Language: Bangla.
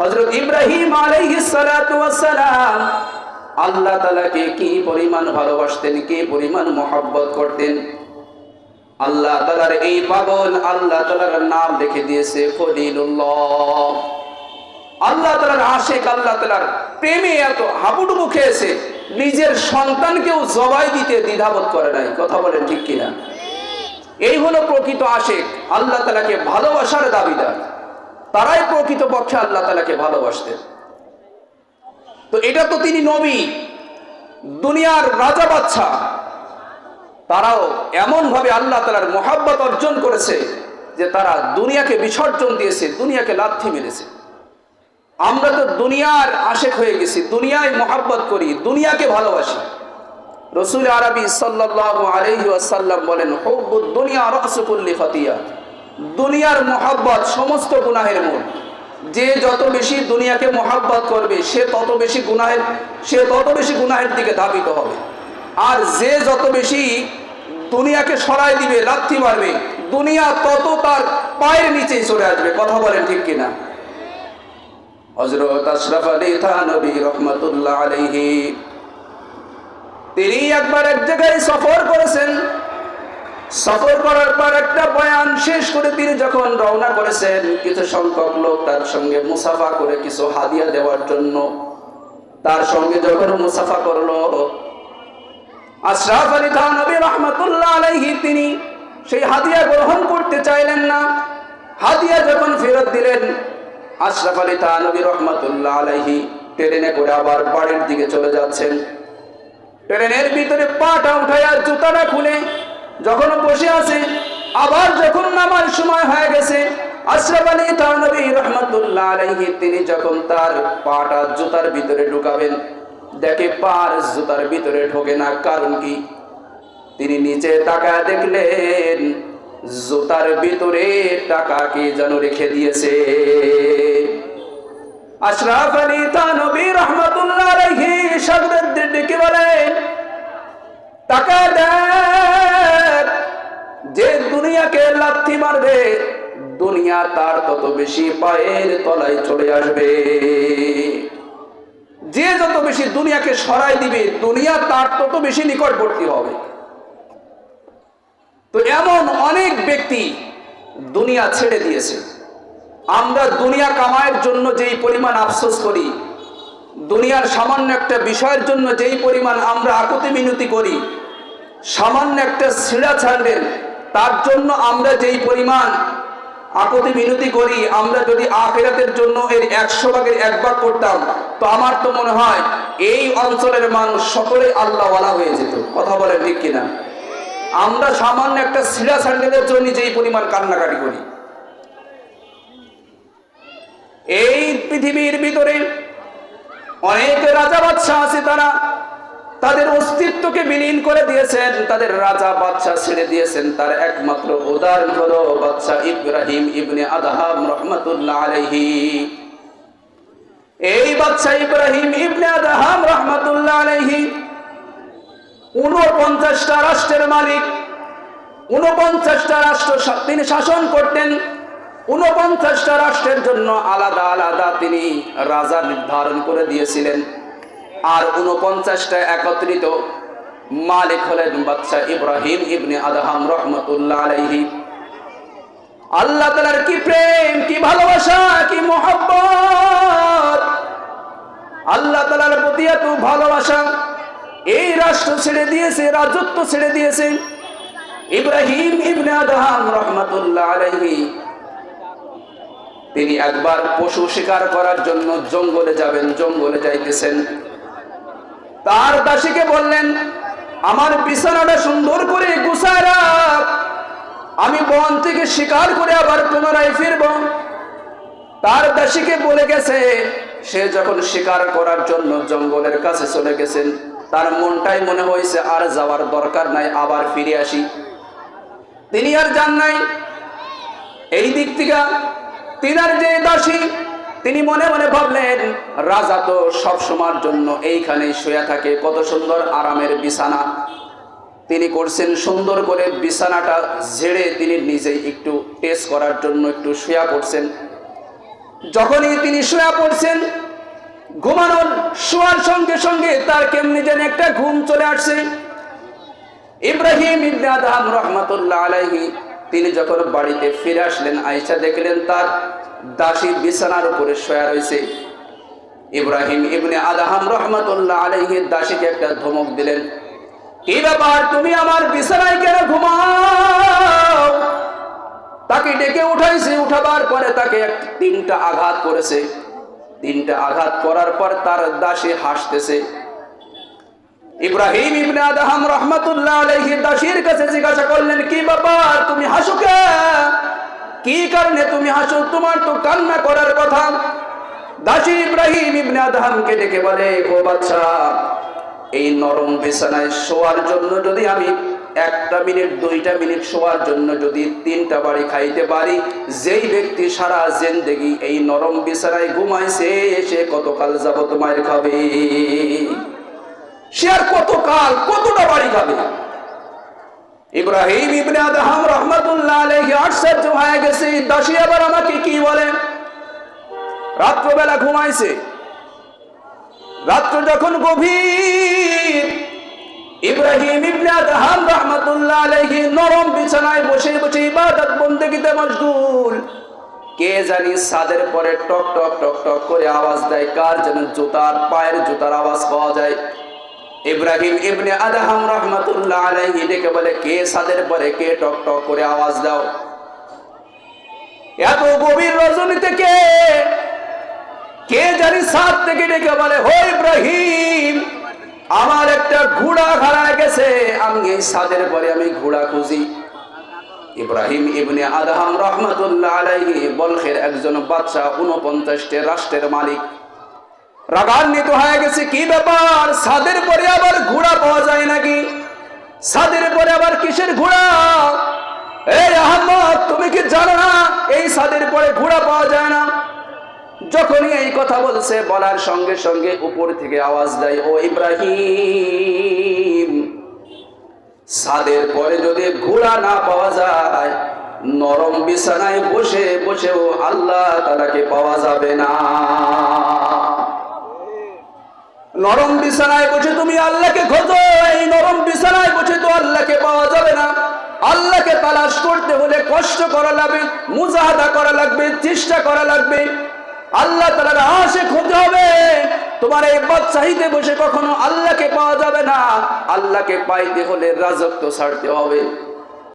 হজরত ইব্রাহিম আলাইহিসসালাম আল্লাহ তালাকে কি পরিমাণ ভালোবাসতেন, কি পরিমাণ মহাব্বত করতেন? আল্লাহ তালার এই পাগল, আল্লাহ তালার নাম রেখে দিয়েছে খলিলুল্লাহ। আল্লাহ তালার আশেক, আল্লাহ তালার প্রেমে এত হাবুডুবু খেয়েছে, নিজের সন্তানকেও জবাই দিতে দ্বিধাবোধ করে নাই। কথা বলেন ঠিক কিনা? এই হলো প্রকৃত আশেক, আল্লাহ তালাকে ভালোবাসার দাবিদার। তারাই প্রকৃত পক্ষে আল্লাহ তালাকে ভালোবাসতেন। তো এটা তো তিনি নবী, দুনিয়ার রাজা বাচ্চা। তারাও এমন ভাবে আল্লাহ তালার মোহাব্বত অর্জন করেছে যে তারা দুনিয়াকে বিসর্জন দিয়েছে, দুনিয়াকে লাথি মেরেছে। আমরা তো দুনিয়ার আশেক হয়ে গেছি, দুনিয়ায় মোহাব্বত করি, দুনিয়াকে ভালোবাসি। রসুল আরবি আলাইহি ওয়াসাল্লাম বলেন, হুব্বুদ দুনিয়া রাসুকুল্লি খাতিয়া দুনিয়ার মোহাব্বত সমস্ত গুনাহের মূল। যে যত বেশি দুনিয়াকে মোহাব্বত করবে, সে তত বেশি গুনাহের সে তত বেশি গুনাহের দিকে ধাবিত হবে। আর যে যত বেশি দুনিয়াকে সরাই দিবে, লাথি মারবে, দুনিয়া তত তার পায়ের নিচেই চলে আসবে। কথা বলেন ঠিক কিনা? হজরত আশরাফ আলী থানবী রহমতুল্লাহ আলাইহি তিনি একবার এক জায়গায় সফর করেছেন। সফর করার পর একটা বয়ান শেষ করে তিনি যখন রওনা করেছেন, কিছু সংখ্যক লোক তার সঙ্গে মুসাফা করে কিছু হাদিয়া দেওয়ার জন্য তার সঙ্গে যখন মুসাফা করল, আশরাফ আলী থানবী রহমতুল্লাহ আলাইহি তিনি সেই হাদিয়া গ্রহণ করতে চাইলেন না। হাদিয়া যখন ফেরত দিলেন, আশরাফ আলী থানবী রহমতুল্লাহ আলাইহি ট্রেনে করে আবার বাড়ির দিকে চলে যাচ্ছেন। ট্রেনের ভিতরে পাটা উঠাইয়া জুতাটা খুলে যখন বসে আছে, আবার যখন নামার সময় হয়ে গেছে তিনি যখন তার পাটা জুতার ভিতরে ঢুকাবেন, দেখে পার জুতার ভিতরে ঢোকে না, কারণ কি? তিনি নিচে টাকা দেখলেন, জুতার ভিতরে টাকা কি যেন রেখে দিয়েছে। আশরাফ আলী তানবী রহমতুল্লাহ আলাইহি সাগরদের ডেকে বলেন টাকা দেন যে দুনিয়াকে লাথি মারবে, দুনিয়া তার তত বেশি পায়ের তলায় চলে আসবে। যে যত বেশি দুনিয়াকে সরাই দিবে, দুনিয়া তার তত বেশি নিকটবর্তী হবে। তো এমন অনেক ব্যক্তি দুনিয়া ছেড়ে দিয়েছে। আমরা দুনিয়া কামায়ের জন্য যেই পরিমাণ আফসোস করি, দুনিয়ার সামান্য একটা বিষয়ের জন্য যেই পরিমাণ আমরা আকুতি মিনতি করি, সামান্য একটা ছিঁড়া ছাড়লেন তার জন্য আমরা যেই পরিমাণ আকুতি মিনতি করি, আমরা যদি আখেরাতের জন্য এর একশো ভাগের এক ভাগ করতাম, তো আমার তো মনে হয় এই অঞ্চলের মানুষ সকলে আল্লাহওয়ালা হয়ে যেত। কথা বলে ঠিক কিনা? আমরা সামান্য একটা ছিঁড়া স্যান্ডেলের জন্য যেই পরিমাণ কান্নাকাটি করি। এই পৃথিবীর ভিতরে অনেক রাজা বাচ্চা আছে তারা। তাদের অস্তিত্বকে বিলীন করে দিয়েছেন, তাদের রাজা বাচ্চা ছেড়ে দিয়েছেন। তার একমাত্র উদাহরণ হলো বাচ্চা ইব্রাহিম ইবনে আদহাম রহমতুল্লাহ আলহি এই বাচ্চা ইব্রাহিম ইবনে আদহাম রহমতুল্লাহ আলহি উনপঞ্চাশটা রাষ্ট্রের মালিক উনপঞ্চাশটা রাষ্ট্র তিনি শাসন করতেন উনপঞ্চাশটা রাষ্ট্রের জন্য আলাদা আলাদা তিনি রাজা নির্ধারণ করে দিয়েছিলেন। আর উনপঞ্চাশটা একত্রিত মালিক হলেন বাচ্চা ইব্রাহিম ইবনে আদহাম রহমতুল্লাহ আলাইহি। আল্লাহ তালার কি প্রেম, কি ভালোবাসা, কি মোহাম্মত আল্লাহ তালার প্রতি এত ভালোবাসা। এই রাষ্ট্র ছেড়ে দিয়েছে, রাজত্ব ছেড়ে দিয়েছে ইব্রাহিম ইবনে আদহাম রহমতুল্লাহ আলাইহি। তিনি একবার পশু শিকার করার জন্য জঙ্গলে যাবেন, জঙ্গলে যাইতেছেন। তার দাসীকে বললেন, আমার বিছানাটা সুন্দর করে গুছায় রাখ। আমি বন থেকে শিকার করে আবার পুনরায় ফিরব। তার দাসীকে বলে গেছে, সে যখন শিকার করার জন্য জঙ্গলের কাছে চলে গেছেন তার মনটাই মনে হয়েছে আর যাওয়ার দরকার নাই, আবার ফিরে আসি। তিনি আর যান নাই। এই দিক থেকে তিনার যে দাসী তিনি মনে মনে ভাবলেন, রাজা তো সব সময়ের জন্য এইখানে শুয়ে থাকে, কত সুন্দর আরামের বিছানা। তিনি করছেন সুন্দর করে বিছানাটা ঝেড়ে তিনি নিজেই একটু টেস্ট করার জন্য একটু শুয়া করছেন যখনই তিনি শুয়ে পড়ছেন, ঘুমানোর শোয়ার সঙ্গে সঙ্গে তার কেমনি যেন একটা ঘুম চলে আসছে। ইব্রাহিম ইবনে আদহাম রহমাতুল্লাহ আলাইহি, তিনি যখন বাড়িতে ফিরে আসলেন, আয়েশা দেখলেন তার দাসী বিছানার উপরে শোয়া রয়েছে। ইব্রাহিম ইবনে আদহাম রহমাতুল্লাহ আলাইহি দাসীকে একটা ধমক দিলেন, কি ব্যাপার? তুমি আমার বিছানায় কেন ঘুমাও? তাকে ডেকে উঠাইছে। উঠাবার পরে তাকে তিনটা আঘাত করেছে। তিনটা আঘাত করার পর তার দাসী হাসতেছে। ইব্রাহিম ইবনে আদহাম রহমাতুল্লাহ আলাইহি দাসীর কাছে জিজ্ঞাসা করলেন, কি ব্যাপার? তুমি হাসো কে কি কারণে তুমি হাসো? তোমার তো কান্না করার কথা। দাসী ইব্রাহিম ইবনে আদহামকে ডেকে বলে, ও বাচ্চা, এই নরম বিছানায় শোয়ার জন্য যদি আমি একটা মিনিট, দুইটা মিনিট শোয়ার জন্য যদি তিনটা বাড়ি খাইতে পারি, যেই ব্যক্তি সারা জেন্দেগি এই নরম বিছানায় ঘুমাইছে, সে কতকাল যাবত মায়ের খাবে? সে আর কত কাল কতটা বাড়ি খাবে? ইব্রাহিম ইবনে আদহাম রহমাতুল্লাহ আশ্চর্য হয়ে গেছে। দাসী আবার আমাকে কি বলে? রাত্রবেলা ঘুমাইছে। রাত্র যখন গভীর, ইব্রাহিম ইবনে আদহাম আলাইহি নরম বিছানায় বসে বসে ইবাদত বন্দেগীতে মশগুল। কে জানি সাদের পরে টক টক টক টক করে আওয়াজ দেয়, কার যেন জুতার পায়ের জুতার আওয়াজ পাওয়া যায়। ইব্রাহিম ইবনে আদহাম রহমাতুল্লাহ আলাইহি ডেকে বলে, কে সাদের পরে কে টক টক করে আওয়াজ দাও? এত গভীর রজনীতে কে কে জানি সাত থেকে ডেকে বলে, হো ইব্রাহিম, আমার একটা ঘোড়া হারায় গেছে। আমি এই সাদের পরে আমি ঘোড়া খুঁজি। ইব্রাহিম ইবনে আদহাম রহমাতুল্লাহ আলাইহি বলখের একজন বাচ্চা উনপঞ্চাশটি রাষ্ট্রের মালিক। রাগান্বিত হয়ে গেছে, কি ব্যাপার? সাদের পরে আবার ঘোড়া পাওয়া যায় নাকি? সাদের পরে আবার কিসের ঘোড়া? এই আহমদ তুমি কি জানো না এই সাদের পরে ঘোড়া পাওয়া যায় না। যখনই এই কথা বলছে, বলার সঙ্গে সঙ্গে উপর থেকে আওয়াজ দেয়, ও ইব্রাহিম সাদের পরে যদি ঘোড়া না পাওয়া যায়, নরম বিছানায় বসে বসেও আল্লাহ তালাকে পাওয়া যাবে না। নরম বিছানায় বসে তুমি আল্লাহকে খোঁজো, এই নরম বিছানায় বসে তো আল্লাহকে পাওয়া যাবে না। আল্লাহকে তালাশ করতে হলে কষ্ট করা লাগবে, মুজাহাদা করা লাগবে, চেষ্টা করা লাগবে। আল্লাহ তালার আশে খুঁজতে হবে। তোমার এই বাদশাহিতে বসে কখনো আল্লাহকে পাওয়া যাবে না। আল্লাহকে পাইতে হলে রাজত্ব ছাড়তে হবে।